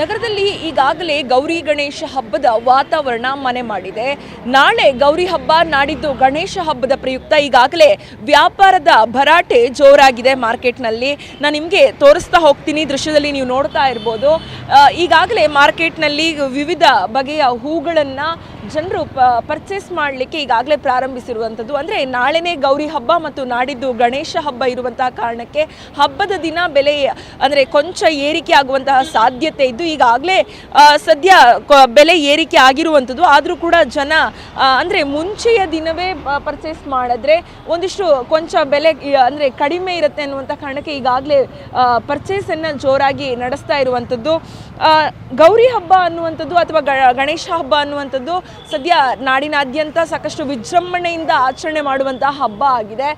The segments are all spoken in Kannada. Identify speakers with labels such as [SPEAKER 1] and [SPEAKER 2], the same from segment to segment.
[SPEAKER 1] ನಗರದಲ್ಲಿ ಈಗಾಗಲೇ ಗೌರಿ ಗಣೇಶ ಹಬ್ಬದ ವಾತಾವರಣ ಮನೆ ಮಾಡಿದೆ. ನಾಳೆ ಗೌರಿ ಹಬ್ಬ ನಾಡಿದ್ದು ಗಣೇಶ ಹಬ್ಬದ ಪ್ರಯುಕ್ತ ಈಗಾಗಲೇ ವ್ಯಾಪಾರದ ಭರಾಟೆ ಜೋರಾಗಿದೆ ಮಾರ್ಕೆಟ್ನಲ್ಲಿ. ನಾನು ನಿಮಗೆ ತೋರಿಸ್ತಾ ಹೋಗ್ತೀನಿ, ದೃಶ್ಯದಲ್ಲಿ ನೀವು ನೋಡ್ತಾ ಇರ್ಬೋದು. ಈಗಾಗಲೇ ಮಾರ್ಕೆಟ್ನಲ್ಲಿ ವಿವಿಧ ಬಗೆಯ ಹೂಗಳನ್ನು ಜನರು ಪರ್ಚೇಸ್ ಮಾಡಲಿಕ್ಕೆ ಈಗಾಗಲೇ ಪ್ರಾರಂಭಿಸಿರುವಂಥದ್ದು. ಅಂದರೆ ನಾಳೆನೇ ಗೌರಿ ಹಬ್ಬ ಮತ್ತು ನಾಡಿದ್ದು ಗಣೇಶ ಹಬ್ಬ ಇರುವಂತಹ ಕಾರಣಕ್ಕೆ ಹಬ್ಬದ ದಿನ ಬೆಲೆ, ಅಂದರೆ ಕೊಂಚ ಏರಿಕೆ ಆಗುವಂತಹ ಸಾಧ್ಯತೆ ಇದ್ದು, ಈಗಾಗಲೇ ಸದ್ಯ ಬೆಲೆ ಏರಿಕೆ ಆಗಿರುವಂಥದ್ದು. ಆದರೂ ಕೂಡ ಜನ ಅಂದರೆ ಮುಂಚೆಯ ದಿನವೇ ಪರ್ಚೇಸ್ ಮಾಡಿದ್ರೆ ಒಂದಿಷ್ಟು ಕೊಂಚ ಬೆಲೆ ಅಂದರೆ ಕಡಿಮೆ ಇರುತ್ತೆ ಅನ್ನುವಂಥ ಕಾರಣಕ್ಕೆ ಈಗಾಗಲೇ ಪರ್ಚೇಸನ್ನು ಜೋರಾಗಿ ನಡೆಸ್ತಾ ಇರುವಂಥದ್ದು. ಗೌರಿ ಹಬ್ಬ ಅನ್ನುವಂಥದ್ದು ಅಥವಾ ಗಣೇಶ ಹಬ್ಬ ಅನ್ನುವಂಥದ್ದು ಸದ್ಯ ನಾಡಿನಾದ್ಯಂತ ಸಾಕಷ್ಟು ವಿಜೃಂಭಣೆಯಿಂದ ಆಚರಣೆ ಮಾಡುವಂತಹ ಹಬ್ಬ ಆಗಿದೆ.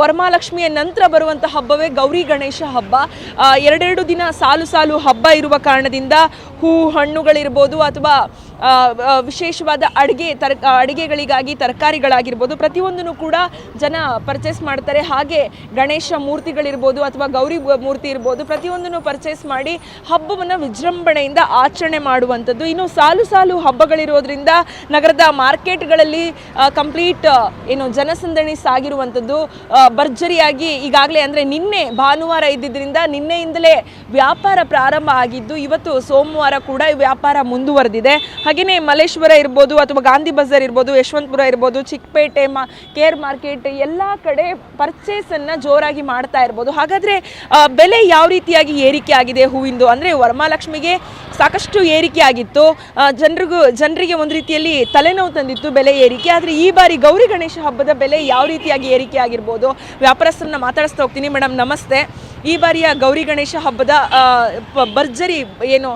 [SPEAKER 1] ವರಮಹಾಲಕ್ಷ್ಮಿಯ ನಂತರ ಬರುವಂಥ ಹಬ್ಬವೇ ಗೌರಿ ಗಣೇಶ ಹಬ್ಬ. ಎರಡೆರಡು ದಿನ ಸಾಲು ಸಾಲು ಹಬ್ಬ ಇರುವ ಕಾರಣದಿಂದ ಹೂ, ಹಣ್ಣುಗಳಿರ್ಬೋದು ಅಥವಾ ವಿಶೇಷವಾದ ಅಡುಗೆ ತರ ಅಡುಗೆಗಳಿಗಾಗಿ ತರಕಾರಿಗಳಾಗಿರ್ಬೋದು, ಪ್ರತಿಯೊಂದನ್ನು ಕೂಡ ಜನ ಪರ್ಚೇಸ್ ಮಾಡ್ತಾರೆ. ಹಾಗೆ ಗಣೇಶ ಮೂರ್ತಿಗಳಿರ್ಬೋದು ಅಥವಾ ಗೌರಿ ಮೂರ್ತಿ ಇರ್ಬೋದು, ಪ್ರತಿಯೊಂದನ್ನು ಪರ್ಚೇಸ್ ಮಾಡಿ ಹಬ್ಬವನ್ನು ವಿಜೃಂಭಣೆಯಿಂದ ಆಚರಣೆ ಮಾಡುವಂಥದ್ದು. ಇನ್ನು ಸಾಲು ಸಾಲು ಹಬ್ಬಗಳಿರೋದ್ರಿಂದ ನಗರದ ಮಾರ್ಕೆಟ್ಗಳಲ್ಲಿ ಕಂಪ್ಲೀಟ್ ಏನು ಜನಸಂದಣಿ ಸಾಗಿರುವಂಥದ್ದು ಭರ್ಜರಿಯಾಗಿ ಈಗಾಗಲೇ ಅಂದರೆ ನಿನ್ನೆ ಭಾನುವಾರ ಇದ್ದಿದ್ದರಿಂದ ನಿನ್ನೆಯಿಂದಲೇ ವ್ಯಾಪಾರ ಪ್ರಾರಂಭ ಆಗಿದ್ದು, ಇವತ್ತು ಸೋಮವಾರ ಕೂಡ ವ್ಯಾಪಾರ ಮುಂದುವರೆದಿದೆ. ಹಾಗೆಯೇ ಮಲ್ಲೇಶ್ವರ ಇರ್ಬೋದು ಅಥವಾ ಗಾಂಧಿ ಬಜಾರ್ ಇರ್ಬೋದು, ಯಶವಂತಪುರ ಇರ್ಬೋದು, ಚಿಕ್ಕಪೇಟೆ, ಮಾ, ಕೇರ್ ಮಾರ್ಕೆಟ್, ಎಲ್ಲ ಕಡೆ ಪರ್ಚೇಸನ್ನು ಜೋರಾಗಿ ಮಾಡ್ತಾ ಇರ್ಬೋದು. ಹಾಗಾದರೆ ಬೆಲೆ ಯಾವ ರೀತಿಯಾಗಿ ಏರಿಕೆ ಆಗಿದೆ ಹೂವಿಂದು? ಅಂದರೆ ವರಮಹಾಲಕ್ಷ್ಮಿಗೆ ಸಾಕಷ್ಟು ಏರಿಕೆ ಆಗಿತ್ತು. ಜನರಿಗೂ, ಜನರಿಗೆ ಒಂದು ರೀತಿಯಲ್ಲಿ ತಲೆನೋವು ತಂದಿತ್ತು ಬೆಲೆ ಏರಿಕೆ. ಆದರೆ ಈ ಬಾರಿ ಗೌರಿ ಗಣೇಶ ಹಬ್ಬದ ಬೆಲೆ ಯಾವ ರೀತಿಯಾಗಿ ಏರಿಕೆ ಆಗಿರ್ಬೋದು? ವ್ಯಾಪಾರಸ್ಥರನ್ನ ಮಾತಾಡಿಸ್ತಾ ಹೋಗ್ತೀನಿ. ಮೇಡಮ್, ನಮಸ್ತೆ. ಈ ಬಾರಿಯ ಗೌರಿ ಗಣೇಶ ಹಬ್ಬದ ಭರ್ಜರಿ ಏನು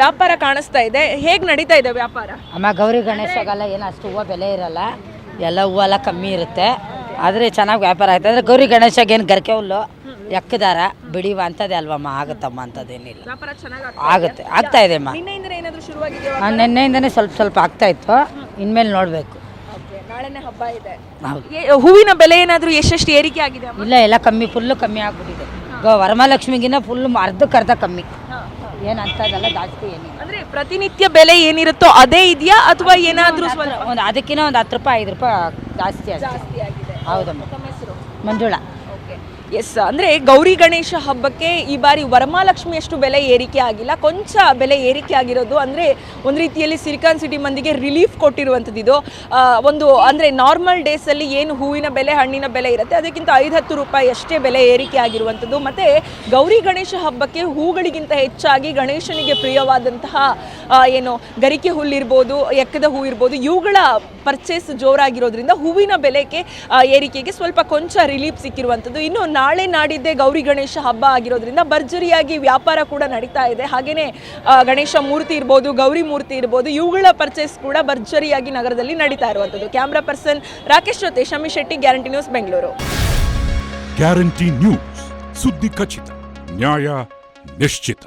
[SPEAKER 1] ವ್ಯಾಪಾರ ಕಾಣಿಸ್ತಾ ಇದೆ. ಹೇಗೆ ನಡೀತಾ ಇದೆ ವ್ಯಾಪಾರ?
[SPEAKER 2] ಅಮ್ಮ ಗೌರಿ ಗಣೇಶಗೆಲ್ಲ ಏನು ಅಷ್ಟು ಹೂವು ಬೆಲೆ ಇರಲ್ಲ. ಎಲ್ಲ ಹೂವೆಲ್ಲ ಕಮ್ಮಿ ಇರುತ್ತೆ. ಆದರೆ ಚೆನ್ನಾಗಿ ವ್ಯಾಪಾರ ಆಯ್ತು. ಅಂದರೆ ಗೌರಿ ಗಣೇಶಗೆ ಏನು ಗರಿಕೆ ಹುಲ್ಲು ಎಕ್ಕದಾರ ಬಿಡಿವ ಅಂಥದ್ದೇ ಅಲ್ವಮ್ಮ ಆಗುತ್ತಮ್ಮ ಅಂಥದ್ದೇನಿಲ್ಲ. ಆಗುತ್ತೆ ಆಗ್ತಾ ಇದೆ ಅಮ್ಮ. ನಿನ್ನೆಯಿಂದನೇ ಸ್ವಲ್ಪ ಸ್ವಲ್ಪ ಆಗ್ತಾ ಇತ್ತು. ಇನ್ಮೇಲೆ ನೋಡಬೇಕು.
[SPEAKER 1] ನಾಳೆನೇ ಹಬ್ಬ ಇದೆ. ಹೂವಿನ ಬೆಲೆ ಏನಾದರೂ ಎಷ್ಟೆಷ್ಟು ಏರಿಕೆ ಆಗಿದೆ
[SPEAKER 2] ಇಲ್ಲ ಎಲ್ಲ ಕಮ್ಮಿ ಫುಲ್ಲು ಕಮ್ಮಿ ಆಗ್ಬಿಟ್ಟಿದೆ. ವರಮಹಾಲಕ್ಷ್ಮಿಗಿನ್ನ ಫುಲ್ ಅರ್ಧಕ್ಕೆ ಅರ್ಧ ಕಮ್ಮಿ. ಏನು ಅಂಥದ್ದೆಲ್ಲ ಜಾಸ್ತಿ ಏನಿಲ್ಲ.
[SPEAKER 1] ಅಂದ್ರೆ ಪ್ರತಿನಿತ್ಯ ಬೆಲೆ ಏನಿರುತ್ತೋ ಅದೇ ಇದೆಯಾ ಅಥವಾ ಏನಾದ್ರೂ ಸ್ವಲ್ಪ
[SPEAKER 2] ಒಂದು ಅದಕ್ಕಿಂತ ಒಂದು ಹತ್ತು ರೂಪಾಯಿ ಐದು ರೂಪಾಯಿ ಜಾಸ್ತಿ
[SPEAKER 1] ಆಗಿದೆ.
[SPEAKER 2] ಹೌದಮ್ಮ ಮಂಜುಳ.
[SPEAKER 1] ಎಸ್ ಅಂದ್ರೆ ಗೌರಿ ಗಣೇಶ ಹಬ್ಬಕ್ಕೆ ಈ ಬಾರಿ ವರಮಹಾಲಕ್ಷ್ಮಿಯಷ್ಟು ಬೆಲೆ ಏರಿಕೆ ಆಗಿಲ್ಲ. ಕೊಂಚ ಬೆಲೆ ಏರಿಕೆ ಆಗಿರೋದು ಅಂದ್ರೆ ಒಂದು ರೀತಿಯಲ್ಲಿ ಸಿಲಿಕಾನ್ ಸಿಟಿ ಮಂದಿಗೆ ರಿಲೀಫ್ ಕೊಟ್ಟಿರುವಂಥದ್ದು ಇದು. ಒಂದು ಅಂದ್ರೆ ನಾರ್ಮಲ್ ಡೇಸ್ ಅಲ್ಲಿ ಏನು ಹೂವಿನ ಬೆಲೆ, ಹಣ್ಣಿನ ಬೆಲೆ ಇರುತ್ತೆ. ಅದಕ್ಕಿಂತ ಐದು ಹತ್ತು ರೂಪಾಯಿ ಅಷ್ಟೇ ಬೆಲೆ ಏರಿಕೆ ಆಗಿರುವಂಥದ್ದು. ಮತ್ತೆ ಗೌರಿ ಗಣೇಶ ಹಬ್ಬಕ್ಕೆ ಹೂಗಳಿಗಿಂತ ಹೆಚ್ಚಾಗಿ ಗಣೇಶನಿಗೆ ಪ್ರಿಯವಾದಂತಹ ಏನು ಗರಿಕೆ ಹುಲ್ಲಿರ್ಬೋದು ಎಕ್ಕದ ಹೂ ಇರ್ಬೋದು, ಇವುಗಳ ಪರ್ಚೇಸ್ ಜೋರಾಗಿರೋದ್ರಿಂದ ಹೂವಿನ ಬೆಲೆಗೆ ಏರಿಕೆಗೆ ಸ್ವಲ್ಪ ಕೊಂಚ ರಿಲೀಫ್ ಸಿಕ್ಕಿರುವಂಥದ್ದು. ಇನ್ನು ನಾಳೆ ನಾಡಿದ್ದೇ ಗೌರಿ ಗಣೇಶ ಹಬ್ಬ ಆಗಿರೋದ್ರಿಂದ ಭರ್ಜರಿಯಾಗಿ ವ್ಯಾಪಾರ ಕೂಡ ನಡೀತಾ ಇದೆ. ಹಾಗೆಯೇ ಗಣೇಶ ಮೂರ್ತಿ ಇರ್ಬೋದು, ಗೌರಿ ಮೂರ್ತಿ ಇರ್ಬೋದು, ಇವುಗಳ ಪರ್ಚೇಸ್ ಕೂಡ ಭರ್ಜರಿಯಾಗಿ ನಗರದಲ್ಲಿ ನಡೀತಾ ಇರುವಂಥದ್ದು. ಕ್ಯಾಮ್ರಾ ಪರ್ಸನ್ ರಾಕೇಶ್ ಜೊತೆ Shami Shetty guarantee news Bengaluru
[SPEAKER 3] guarantee news ಸುದ್ದಿ ಖಚಿತ, ನ್ಯಾಯ ನಿಶ್ಚಿತ.